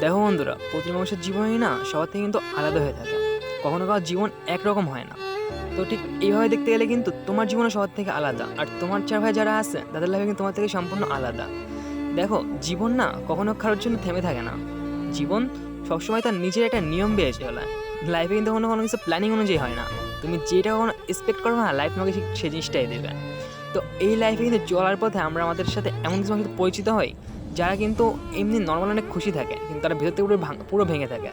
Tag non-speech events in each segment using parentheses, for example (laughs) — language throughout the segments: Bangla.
দেখো বন্ধুরা প্রতি মানুষের জীবনই না সবার থেকে কিন্তু আলাদা হয়ে থাকে। কখনো কারও জীবন একরকম হয় না। তো ঠিক এইভাবে দেখতে গেলে কিন্তু তোমার জীবনও সবার থেকে আলাদা। আর তোমার চার ভাই যারা আছে, তাদের লাইফে কিন্তু তোমার থেকে সম্পূর্ণ আলাদা। দেখো, জীবন না কখনো কারোর জন্য থেমে থাকে না। জীবন সবসময় তার নিজের একটা নিয়ম বেয়ে চলে। লাইফে কিন্তু কোনো কোনো কিছু প্ল্যানিং অনুযায়ী হয় না। তুমি যেটা কখনো এক্সপেক্ট করো না লাইফ তোমাকে ঠিক সেই জিনিসটাই দেবে। তো এই লাইফে কিন্তু চলার পথে আমরা আমাদের সাথে এমন কিছু মানুষের পরিচিত হই যারা কিন্তু এমনি নর্মাল অনেক খুশি থাকে, কিন্তু তারা ভেতর থেকে পুরো ভাঙ- পুরো ভেঙে থাকে।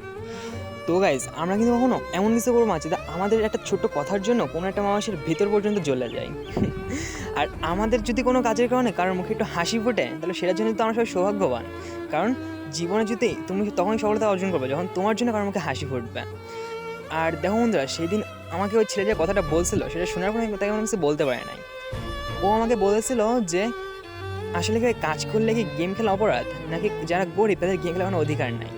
তো গাইজ আমরা কিন্তু কখনো এমন কিছু করব না যেটা আমাদের একটা ছোট্ট কথার জন্য কোনো একটা মানুষের ভিতর পর্যন্ত জ্বলে যায়। (laughs) আর আমাদের যদি কোনো কাজের কারণে কারোর মুখে একটু হাসি ফোটে, তাহলে সেটার জন্য তো আমরা সবাই সৌভাগ্যবান। কারণ জীবনে যদি তুমি তখনই সফলতা অর্জন করবে যখন তোমার জন্য কারোর মুখে হাসি ফুটবে। আর দেখো বন্ধুরা, সেদিন আমাকে ওই ছেলে যে কথাটা বলছিল, সেটা শোনার পরে তাকে কোনো কিছু বলতে পারে নাই। ও আমাকে বলেছিল যে আসলে কি কাজ করলে কি গেম খেলা অপরাধ? নাকি যারা গরিব তাদের গেম খেলা কোনো অধিকার নাই?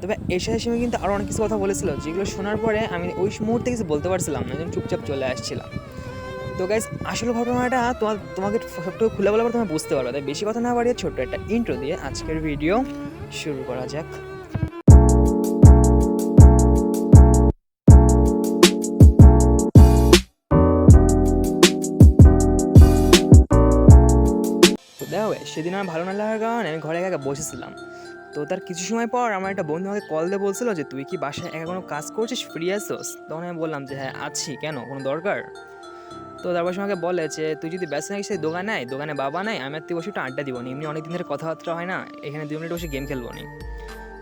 তবে এর সাথে সময় কিন্তু আরও অনেক কিছু কথা বলেছিল, যেগুলো শোনার পরে আমি ওই মুহূর্তে কিছু বলতে পারছিলাম না চুপচাপ চলে আসছিলাম। তো গাইজ আসল ঘটনাটা তোমার, তোমাকে সবটুকু খুলে বলার পর তোমার বুঝতে পারবে। তাই বেশি কথা না বাড়িয়ে ছোট্ট একটা ইন্ট্রো দিয়ে আজকের ভিডিও শুরু করা যাক। তো দেখো সেদিন আমার ভালো না লাগার কারণে আমি ঘরে একা বসেছিলাম। তো তার কিছু সময় পর আমার একটা বন্ধু আমাকে কল দিয়ে বলছিল যে, তুই কি বাসায় একা কোনো কাজ করছিস? ফ্রি আসোস তখন আমি বললাম যে হ্যাঁ আছি। কেন? কোনো দরকার? তো তারপর আমাকে বলে যে, তুই যদি ব্যস্ত থাকিস সেই দোকানে আয়। দোকানে বাবা নাই, আমি আর তুই বসে একটু আড্ডা দিব নি। এমনি অনেক দিন ধরে কথাবার্তা হয় না। এখানে দু মিনিট বসে গেম খেলব নি।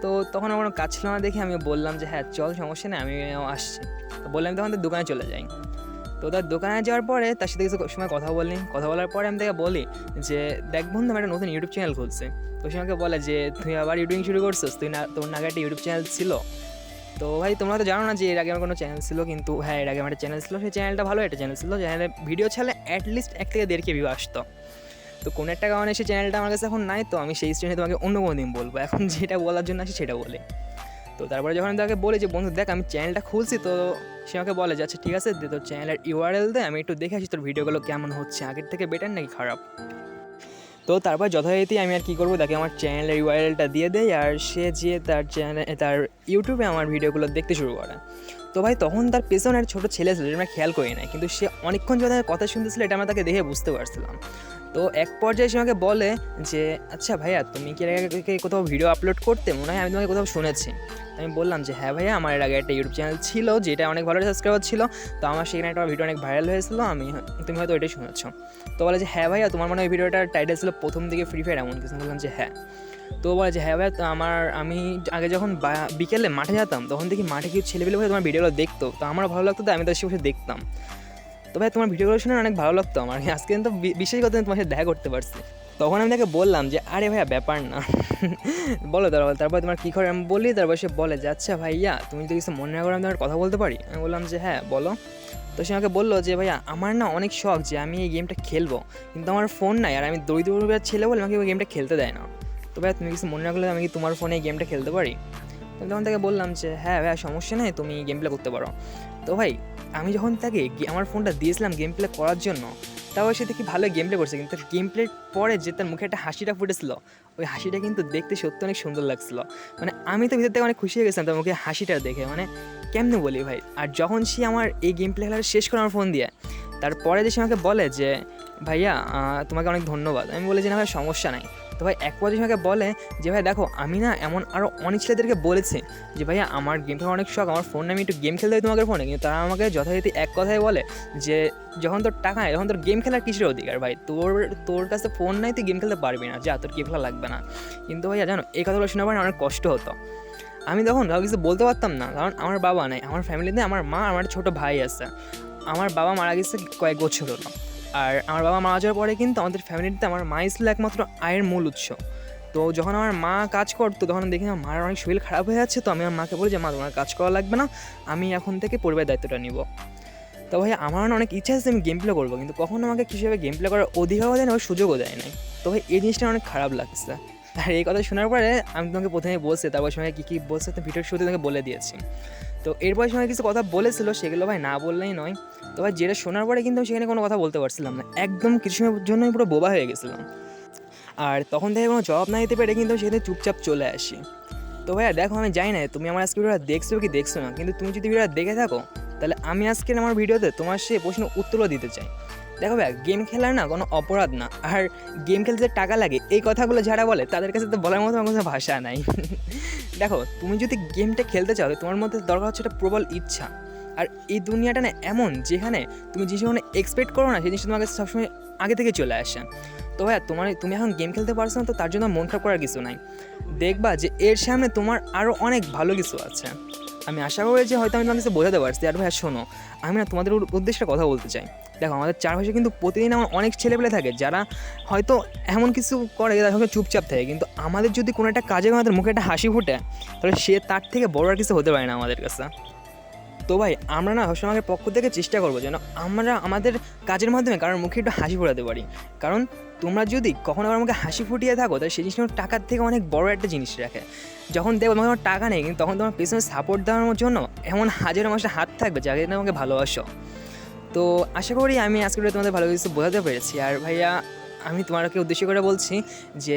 তো তখন আমার কোনো কাজ ছিল না দেখে আমি বললাম যে হ্যাঁ চল সমস্যা নেই আমি আসছি। তো বললাম তখন তোর দোকানে চলে যাই। তো তার দোকানে যাওয়ার পরে তার সাথে কিছু সময় কথা বললি। কথা বলার পরে আমি তাকে বলি যে, দেখ বন্ধু একটা নতুন ইউটিউব চ্যানেল খুলছে। তো সে আমাকে বলে যে, তুই আবার ইউটিউবিং শুরু করছিস? তুই না, তোর নাকি একটা ইউটিউব চ্যানেল ছিল? তো ভাই, তোমরা তো জানো না যে এর আগে আমার কোনো চ্যানেল ছিল, কিন্তু হ্যাঁ এর আগে আমার একটা চ্যানেল ছিল, সেই চ্যানেলটা ভালো একটা চ্যানেল ছিল চ্যানেলে ভিডিও ছাড়লে অ্যাটলিস্ট এক থেকে দেড় কে ভিউ আসতো। তো কোনো একটা কারণে সেই চ্যানেলটা আমার কাছে এখন নাই, তো আমি সেই স্টেশনে তোমাকে অন্য কোনো দিন বলব। এখন যেটা বলার জন্য আসি সেটা বলি। তো তারপরে যখন আমি তাকে বলি যে, বন্ধু, দেখ, আমি চ্যানেলটা খুলছি, তো সে আমাকে বলে যে আচ্ছা ঠিক আছে, দে তোর চ্যানেলের ইউআরএল দে, আমি একটু দেখে আসি তোর ভিডিওগুলো কেমন হচ্ছে। আগের থেকে বেটার নাকি খারাপ? তো তারপর যথারীতি আমি আর কী করব, তাকে আমার চ্যানেলের ইউআরএলটা দিয়ে দেয় আর সে যে তার চ্যানেল তার ইউটিউবে আমার ভিডিওগুলো দেখতে শুরু করে। তো ভাই, তখন তার পেছনে একটা ছোটো ছেলে ছিল আমরা খেয়াল করি না কিন্তু সে অনেকক্ষণ যখন কথা শুনতেছিল, এটা আমরা তাকে দেখে বুঝতে পারছিলাম। তো এক পর্যায়ে সে আমাকে বলে যে আচ্ছা ভাইয়া, তুমি কি এর আগে কোথাও ভিডিও আপলোড করতে? মনে হয় আমি তোমাকে কোথাও শুনেছি। আমি বললাম যে হ্যাঁ ভাইয়া, আমার এর আগে একটা ইউটিউব চ্যানেল ছিল, যেটা অনেক ভালো সাবস্ক্রাইবার ছিল, তো আমার সেখানে একটা ভিডিও অনেক ভাইরাল হয়েছিল, আমি তুমি হয়তো ওইটাই শুনেছো। তো বলে যে হ্যাঁ ভাইয়া, তোমার মনে হয় ওই ভিডিওটার টাইটেল ছিল প্রথম দিকে ফ্রি ফায়ার এমন কিছু? বললাম যে হ্যাঁ। তো বলে যে হ্যাঁ ভাইয়া আমার, আমি আগে যখন বিকেলে মাঠে যেতাম, তখন দেখি মাঠে কিছু ছেলেপেলে বসে তোমার ভিডিওগুলো দেখতো। তো আমার ভালো লাগতো তো আমি তাদের বসে দেখতাম। তো ভাই, তোমার ভিডিওগুলো শুনে অনেক ভালো লাগতো আমার। আজকে কিন্তু বিশেষ কথা তোমার সাথে দেখা করতে পারছি। তখন আমি তাকে বললাম যে, আরে ভাইয়া, ব্যাপার না। (laughs) বলো তারপর তারপর তোমার কী করে? আমি বলি, তারপর সে বলে যে আচ্ছা ভাইয়া, তুমি যদি কিছু মনে না করে, আমি তোমার কথা বলতে পারি? আমি বললাম যে হ্যাঁ বলো। তো সে আমাকে বলল যে, ভাইয়া, আমার না অনেক শখ যে, আমি এই গেমটা খেলব। কিন্তু আমার ফোন নাই, আর আমি দরিদ্র ছেলে বলে আমাকে ওই গেমটা খেলতে দেয় না। তো ভাইয়া, তুমি কিছু মনে না করলে আমি কি তোমার ফোনে এই গেমটা খেলতে পারি? তখন তাকে বললাম যে হ্যাঁ ভাইয়া, সমস্যা নেই, তুমি গেম প্লে করতে পারো। তো ভাই, আমি যখন তাকে আমার ফোনটা দিয়েছিলাম গেম প্লে করার জন্য, তাও সে দেখি ভালো গেম প্লে করছে, কিন্তু গেম প্লের পরে যে তার মুখে একটা হাসিটা ফুটেছিল, ওই হাসিটা কিন্তু দেখতে সত্যি অনেক সুন্দর লাগছিল। মানে আমি তো ভিতর থেকে অনেক খুশি হয়ে গেছিলাম তার মুখে হাসিটা দেখে। মানে কেমনে বলি ভাই, আর যখন সে আমার এই গেম প্লে খেলাটা শেষ করে আমার ফোন দিয়ে, তারপরে যে সে আমাকে বলে যে, ভাইয়া তোমাকে অনেক ধন্যবাদ। আমি বলে যে, না ভাই সমস্যা নাই। তো ভাই এক পর্যায়ে আমাকে বলে যে ভাই দেখো, আমি না এমন আরও অনেক ছেলেদেরকে বলেছি যে ভাইয়া আমার গেম খেলার অনেক শখ, আমার ফোনে আমি একটু গেম খেলতে হয় তোমাদের ফোনে কিন্তু তারা আমাকে যথারীতি এক কথাই বলে যে, যখন তোর টাকা নেই, তখন তোর গেম খেলার কিসের অধিকার ভাই? তোর তোর কাছে ফোন নাই, তুই গেম খেলতে পারবি না। যা, তোর গেম খেলা লাগবে না। কিন্তু ভাইয়া জানো, এই কথাগুলো শোনার পরে অনেক কষ্ট হতো। আমি তখন কাউকে কিছু বলতে পারতাম না, কারণ আমার বাবা নাই, আমার ফ্যামিলিতে আমার মা, আমার ছোটো ভাই আছে। আমার বাবা মারা গেছে কয়েক বছর হলো। আর আমার বাবা মারা যাওয়ার পরে কিন্তু আমাদের ফ্যামিলিতে আমার মাই ছিল একমাত্র আয়ের মূল উৎস। তো যখন আমার মা কাজ করতো, তখন দেখি আমার মার অনেক শরীর খারাপ হয়ে যাচ্ছে, তো আমি আমার মাকে বলি যে, মা, তোমার কাজ করা লাগবে না, আমি এখন থেকে পরিবারের দায়িত্বটা নিব। তো ভাই, আমার অনেক ইচ্ছা আছে আমি গেম প্লে করব, কিন্তু কখনো আমাকে কীভাবে গেম প্লে করার অধিকারও দেয় না সুযোগও দেয় নাই তো ভাই, এই জিনিসটা অনেক খারাপ লাগছে। আর এই কথা শোনার পরে আমি তোমাকে প্রথমে বলছি, তারপর সঙ্গে কী কী বলছে, তো ভিডিওর শুরুতে তোমাকে বলে দিয়েছি। তো এরপর সঙ্গে কিছু কথা বলেছিল, সেগুলো ভাই না বললেই নয়। তো ভাই যেটা শোনার পরে কিন্তু সেখানে কোনো কথা বলতে পারছিলাম না। একদম কিছু সময়ের জন্য আমি পুরো বোবা হয়ে গেছিলাম। আর তখন থেকে কোনো জবাব না দিতে পেরে কিন্তু সেখানে চুপচাপ চলে আসি। তো ভাইয়া দেখো, আমি জানি না তুমি আমার আজকে ভিডিওটা দেখছ কি দেখছ না, কিন্তু তুমি যদি ভিডিওটা দেখে থাকো, তাহলে আমি আজকের আমার ভিডিওতে তোমার সে প্রশ্ন উত্তরও দিতে চাই। দেখো ভাইয়া গেম খেলার না কোনো অপরাধ না। আর গেম খেলতে টাকা লাগে, এই কথাগুলো যারা বলে, তাদের কাছে তো বলার মতো কোনো ভাষা নাই। দেখো, তুমি যদি গেমটা খেলতে চাও, তোমার মধ্যে দরকার হচ্ছে একটা প্রবল ইচ্ছা। আর এই দুনিয়াটা না এমন, যেখানে তুমি যে জিনিসটা এক্সপেক্ট করো না, সেই জিনিসটা তোমার কাছে সবসময় আগে থেকে চলে আসে। তো ভাইয়া, তোমার তুমি এখন গেম খেলতে পারছ না, তো তার জন্য মন খারাপ করার কিছু নাই। দেখবা যে এর সামনে তোমার আরও অনেক ভালো কিছু আছে। আমি আশা করি যে হয়তো আমি তোমাদের বোঝাতে পারছি। আর ভাইয়া, শোনো, আমি না তোমাদের উদ- উদ্দেশ্যে কথা বলতে চাই। দেখো, আমাদের চারপাশে কিন্তু প্রতিদিন আমার অনেক ছেলেপেলে থাকে যারা হয়তো এমন কিছু করে যারা সঙ্গে চুপচাপ থাকে। কিন্তু আমাদের যদি কোনো একটা কাজে আমাদের মুখে একটা হাসি ফুটে, তাহলে সে তার থেকে বড় আর কিছু হতে পারে না আমাদের কাছে। তো ভাই, আমরা না সবসময় পক্ষ থেকে চেষ্টা করব যেন আমরা আমাদের কাজের মাধ্যমে কারোর মুখে একটু হাসি ফোটাতে পারি। কারণ তোমরা যদি কখনো আমার মুখে হাসি ফুটিয়ে থাকো, তাহলে সেই জিনিসটা টাকার থেকে অনেক বড় একটা জিনিস রাখে। যখন দেখব তোমার কোনো টাকা নেই, কিন্তু তখন তোমার পেছনে সাপোর্ট দেওয়ার জন্য এমন হাজারো মানুষের হাত থাকবে যাকে আমাকে ভালোবাসো। তো আশা করি আমি আজকে তোমাদের ভালো কিছু বোঝাতে পেরেছি। আর ভাইয়া, আমি তোমাকে উদ্দেশ্য করে বলছি যে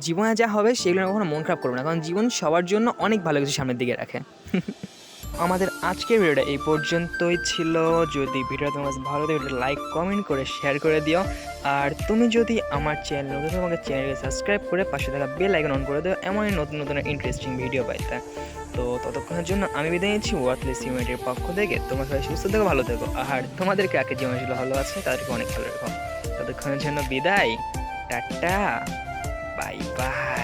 জীবনে যা হবে সেগুলো কখনো মন খারাপ করবে না। কারণ জীবন সবার জন্য অনেক ভালো কিছু সামনের দিকে রাখে। (laughs) আমাদের আজকের ভিডিওটা এই পর্যন্তই ছিল। যদি ভিডিওটা তোমার ভালো লাগে লাইক কমেন্ট করে শেয়ার করে দিও। আর তুমি যদি আমার চ্যানেল নতুন তোমাকে চ্যানেলকে সাবস্ক্রাইব করে পাশে থাকা বেল আইকন অন করে দিও, এমনই নতুন নতুন ইন্টারেস্টিং ভিডিও পাইতে। তো ততক্ষণের জন্য আমি বিদায় নিচ্ছি। ওয়ার্থলেস ইউনিটের পক্ষ থেকে তোমার সবাই সুস্থ থেকো, ভালো থেকো। আর তোমাদের কাকে জীবন ছিল ভালো আছে, তাদেরকে অনেক ভালো রাখো। ততক্ষণের জন্য বিদায়। টাটা। Bye bye